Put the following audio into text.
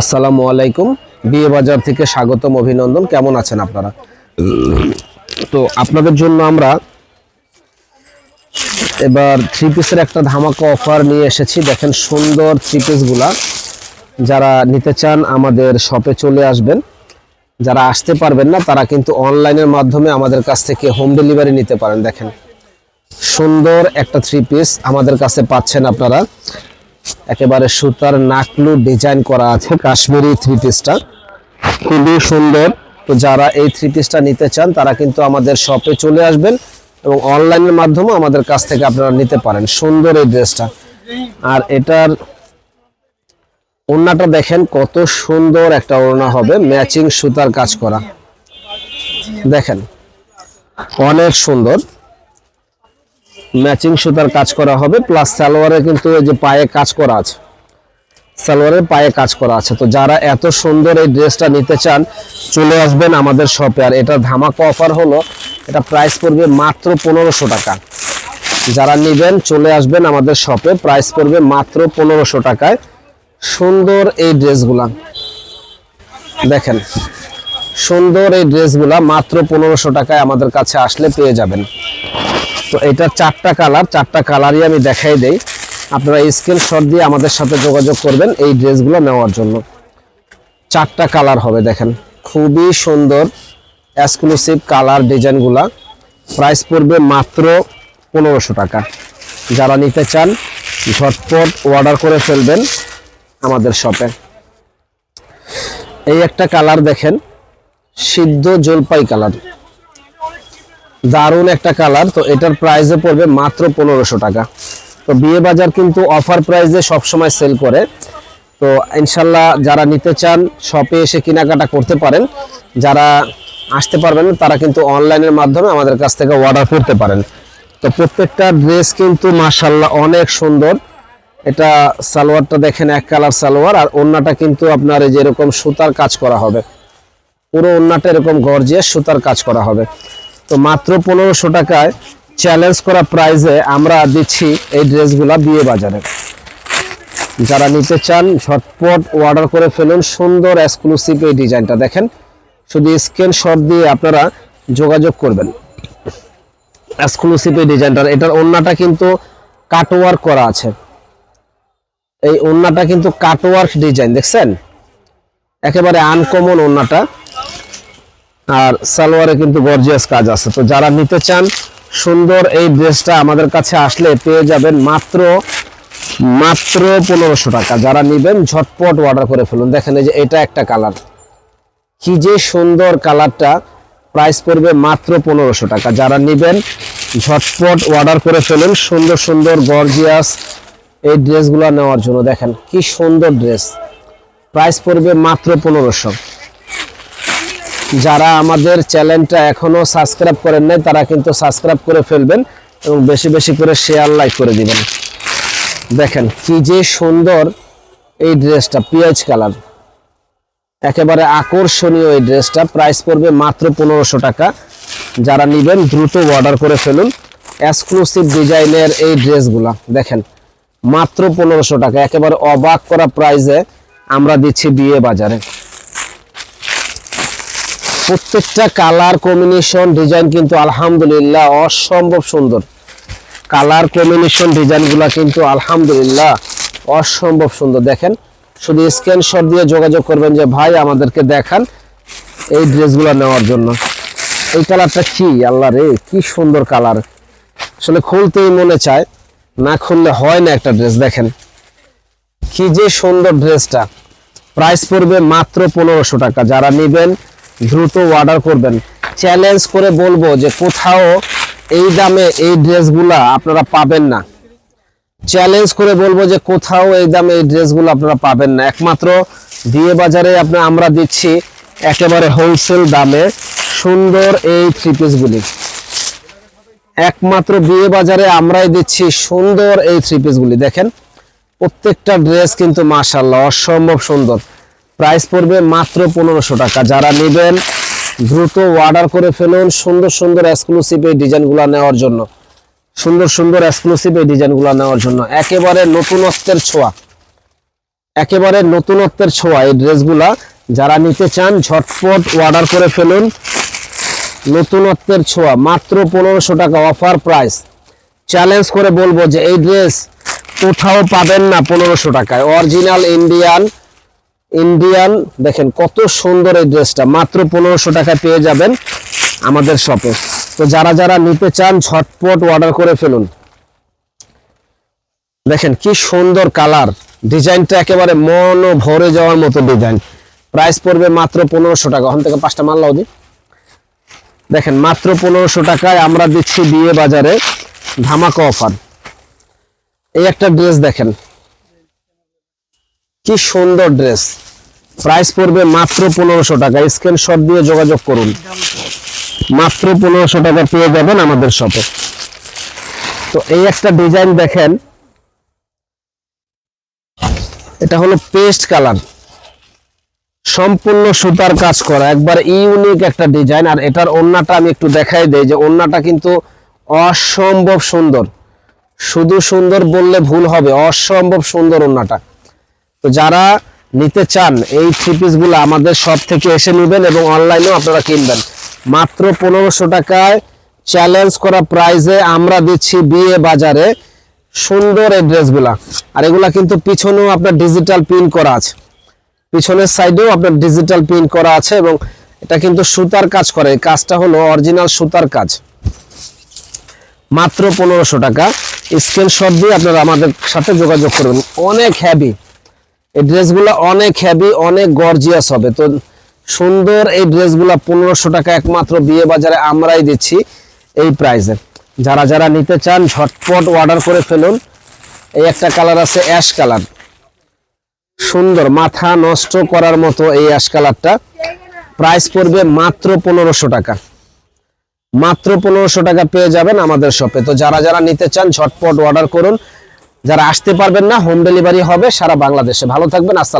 আসসালামু আলাইকুম। বিয়ে বাজার থেকে স্বাগতম, অভিনন্দন। কেমন আছেন আপনারা? তো আপনাদের জন্য আমরা এবার থ্রি পিসের একটা ধামাকা অফার নিয়ে এসেছি। দেখেন সুন্দর থ্রি পিসগুলা যারা নিতে চান, আমাদের শপে চলে আসবেন। যারা আসতে পারবেন না, তারা কিন্তু অনলাইনের মাধ্যমে আমাদের কাছ থেকে হোম ডেলিভারি নিতে পারেন। দেখেন, সুন্দর একটা থ্রি পিস আমাদের কাছে পাচ্ছেন আপনারা। একেবারে সুতার নাকলু ডিজাইন করা আছে, কাশ্মীরি থ্রি পিসটা খুবই সুন্দর। তো যারা এই থ্রি পিসটা নিতে চান, তারা কিন্তু আমাদের শপে চলে আসবেন এবং অনলাইনের মাধ্যমে আমাদের কাছ থেকে আপনারা নিতে পারেন। সুন্দর এই ড্রেসটা আর এটার ওড়নাটা দেখেন, কত সুন্দর একটা ওড়না হবে ম্যাচিং সুতার কাজ করা। দেখেন, অনেক সুন্দর। ম্যাচিং সুতার কাজ করা হবে প্লাস সালোয়ারে কিন্তু এই যে পায়ে কাজ করা আছে। সালোয়ারের পায়ে কাজ করা আছে। তো যারা এত সুন্দর এই ড্রেসটা নিতে চান, চলে আসবেন আমাদের শপে আর এটা ধামাকা অফার হলো, এটা প্রাইস পড়বে মাত্র পনেরোশো টাকা। যারা নেবেন, চলে আসবেন আমাদের শপে প্রাইস পড়বে মাত্র পনেরোশো টাকায়। সুন্দর এই ড্রেসগুলা। দেখেন, সুন্দর এই ড্রেসগুলা মাত্র পনেরোশো টাকায় আমাদের কাছে আসলে পেয়ে যাবেন। এটা চারটা কালার চারটা কালারই আমি দেখাই দেই। আপনারা স্ক্রিনশট দিয়ে আমাদের সাথে যোগাযোগ করবেন এই ড্রেসগুলো নেওয়ার জন্য। চারটা কালার হবে, দেখেন। খুবই সুন্দর এক্সক্লুসিভ কালার ডিজাইনগুলা প্রাইস পড়বে মাত্র পনেরোশো টাকা। যারা নিতে চান, ঝটপট অর্ডার করে ফেলবেন আমাদের শপে এই একটা কালার দেখেন, সিদ্ধ জলপাই কালার দারুণ একটা কালার। তো এটার প্রাইসে পড়বে মাত্র পনেরোশো টাকা। তো বিয়ে বাজার কিন্তু অফার প্রাইসে সবসময় সেল করে। তো ইনশাল্লাহ যারা নিতে চান শপে এসে কেনাকাটা করতে পারেন। যারা আসতে পারবেন তারা কিন্তু অনলাইনের মাধ্যমে আমাদের কাছ থেকে অর্ডার করতে পারেন। তো প্রত্যেকটা ড্রেস কিন্তু মাশাল্লাহ অনেক সুন্দর। এটা সালোয়ারটা দেখেন, এক কালার সালোয়ার। আর ওন্নাটা কিন্তু আপনার এই যে এরকম সুতার কাজ করা হবে। পুরো ওন্নাটা এরকম গর্জিয়াস সুতার কাজ করা হবে। তো মাত্র পনেরোশো টাকায় চ্যালেঞ্জ করা প্রাইজে আমরা দিচ্ছি এই ড্রেসগুলা বিয়ে বাজারে। যারা নিতে চান, ঝটপট অর্ডার করে ফেলুন। সুন্দর এক্সক্লুসিভ এই ডিজাইনটা দেখেন। শুধু স্ক্রিনশট দিয়ে আপনারা যোগাযোগ করবেন। এক্সক্লুসিভ এই ডিজাইনটার এটার ওন্নাটা কিন্তু কাটওয়ার্ক করা আছে। এই ওন্নাটা কিন্তু কাটওয়ার্ক ডিজাইন দেখছেন? একেবারে আনকমন ওন্নাটা আর সালোয়ারে কিন্তু গর্জিয়াস কাজ আছে। তো যারা নিতে চান, সুন্দর এই ড্রেসটা আমাদের কাছে আসলে পেয়ে যাবেন মাত্র মাত্র পনেরোশো টাকা। যারা নিবেন, ঝটপট অর্ডার করে ফেলুন। দেখেন এই যে এটা একটা কালার। কি যে সুন্দর কালারটা প্রাইস পড়বে মাত্র পনেরোশো টাকা। যারা নিবেন, ঝটপট অর্ডার করে ফেলুন। সুন্দর সুন্দর গর্জিয়াস এই ড্রেসগুলো নেওয়ার জন্য। দেখেন কি সুন্দর ড্রেস। প্রাইস পড়বে মাত্র পনেরোশো। যারা আমাদের চ্যানেলটা এখনও সাবস্ক্রাইব করেন নাই, তারা কিন্তু সাবস্ক্রাইব করে ফেলবেন এবং বেশি বেশি করে শেয়ার লাইক করে দিবেন। দেখেন কি যে সুন্দর এই ড্রেসটা পিঁয়াজ কালার। একেবারে আকর্ষণীয় এই ড্রেসটা। প্রাইস পড়বে মাত্র পনেরোশো টাকা। যারা নেবেন, দ্রুত অর্ডার করে ফেলুন। এক্সক্লুসিভ ডিজাইনের এই ড্রেসগুলা, দেখেন। মাত্র পনেরোশো টাকা। একেবারে অবাক করা প্রাইসে আমরা দিচ্ছি বিয়ে বাজারে। প্রত্যেকটা কালার কম্বিনেশন ডিজাইন কিন্তু আলহামদুলিল্লাহ অসম্ভব সুন্দর। কালার কম্বিনেশন ডিজাইনগুলো কিন্তু আলহামদুলিল্লাহ অসম্ভব সুন্দর। দেখেন, শুধু স্ক্রিনশট দিয়ে যোগাযোগ করবেন যে, ভাই, আমাদেরকে দেখান এই ড্রেসগুলো নেওয়ার জন্য। এই কালারটা কি? আল্লাহ রে, কি সুন্দর কালার আসলে খুলতেই মনে চায়, না খুললে হয় না একটা ড্রেস দেখেন। কি যে সুন্দর ড্রেসটা প্রাইস পড়বে মাত্র পনেরোশো টাকা। যারা নেবেন দ্রুত অর্ডার করবেন। চ্যালেঞ্জ করে বলব যে কোথাও এই দামে এই ড্রেসগুলা আপনারা পাবেন না। চ্যালেঞ্জ করে বলব যে কোথাও এই দামে এই ড্রেসগুলো আপনারা পাবেন না। একমাত্র বিয়ে বাজারে আপনি আমরা দিচ্ছি একেবারে হোলসেল দামে সুন্দর এই থ্রি পিসগুলি একমাত্র বিয়ে বাজারে আমরাই দিচ্ছি সুন্দর এই থ্রি পিসগুলি দেখেন, প্রত্যেকটা ড্রেস কিন্তু মাশাল্লাহ অসম্ভব সুন্দর। প্রাইস পড়বে মাত্র পনেরোশো টাকা। যারা নেবেন, দ্রুত অর্ডার করে ফেলুন সুন্দর সুন্দর এক্সক্লুসিভ এই ডিজাইনগুলো নেওয়ার জন্য। সুন্দর সুন্দর এক্সক্লুসিভ এই ডিজাইনগুলো নেওয়ার জন্য। একেবারে নতুনত্বের ছোঁয়া। একেবারে নতুনত্বের ছোঁয়া এই ড্রেসগুলা। যারা নিতে চান, ঝটপট অর্ডার করে ফেলুন। নতুনত্বের ছোঁয়া, মাত্র পনেরোশো টাকা অফার প্রাইস চ্যালেঞ্জ করে বলব যে এই ড্রেস কোথাও পাবেন না পনেরোশো টাকায়। অরিজিনাল ইন্ডিয়ান ইন্ডিয়ান দেখেন কত সুন্দর এই ড্রেসটা। মাত্র পনেরোশো টাকায় পেয়ে যাবেন আমাদের শপে। তো যারা যারা নিতে চান, ঝটপট অর্ডার করে ফেলুন। দেখেন কি সুন্দর কালার। ডিজাইনটা একেবারে মন ভরে যাওয়ার মতো ডিজাইন। প্রাইস পড়বে মাত্র পনেরোশো টাকা। ওখান থেকে পাঁচটা মাল দি। দেখেন, মাত্র পনেরোশো টাকায় আমরা দিচ্ছি বিয়ে বাজারে ধামাকা অফার। এই একটা ড্রেস দেখেন। কি সুন্দর ড্রেস। প্রাইস পড়বে মাত্র পনেরোশো টাকা। স্ক্রিনশট দিয়ে যোগাযোগ করুন। মাত্র পনেরোশো টাকা পেয়ে যাবেন আমাদের শপে তো এই একটা ডিজাইন দেখেন। এটা হলো পেস্ট কালার সম্পূর্ণ সুতার কাজ করা। একবার ইউনিক একটা ডিজাইন আর এটার ওন্নাটা আমি একটু দেখাই দেই যে ওন্নাটা কিন্তু অসম্ভব সুন্দর। শুধু সুন্দর বললে ভুল হবে। অসম্ভব সুন্দর ওন্নাটা তো যারা নিতে চান, এই থ্রি পিসগুলো আমাদের সব থেকে এসে নেবেন এবং অনলাইনেও আপনারা কিনবেন। মাত্র পনেরোশো টাকায় চ্যালেঞ্জ করা প্রাইজে আমরা দিচ্ছি বিয়ে বাজারে সুন্দর এই ড্রেসগুলা আর এগুলা কিন্তু পিছনেও আপনার ডিজিটাল প্রিন্ট করা আছে। পিছনের সাইডেও আপনার ডিজিটাল প্রিন্ট করা আছে এবং এটা কিন্তু সুতার কাজ করে। এই কাজটা হলো অরিজিনাল সুতার কাজ। মাত্র পনেরোশো টাকা। স্ক্রিনশট দিয়ে আপনারা আমাদের সাথে যোগাযোগ করবেন অনেক হ্যাভি এই ড্রেসগুলো অনেক হ্যাভি অনেক গর্জিয়াস হবে। তো সুন্দর এই ড্রেসগুলো পনেরোশো টাকা একমাত্র বিয়ে বাজারে আমরাই দিচ্ছি এই প্রাইসে যারা যারা নিতে চান, ঝটপট অর্ডার করে ফেলুন। এই একটা কালার আছে অ্যাশ কালার সুন্দর, মাথা নষ্ট করার মতো এই অ্যাশ কালারটা প্রাইস পড়বে মাত্র পনেরোশো টাকা। মাত্র পনেরোশো টাকা পেয়ে যাবেন আমাদের শপে তো যারা যারা নিতে চান, ঝটপট অর্ডার করুন। যারা আসতে পারবেন না হোম ডেলিভারি হবে সারা বাংলাদেশে। ভালো থাকবেন আসসালাম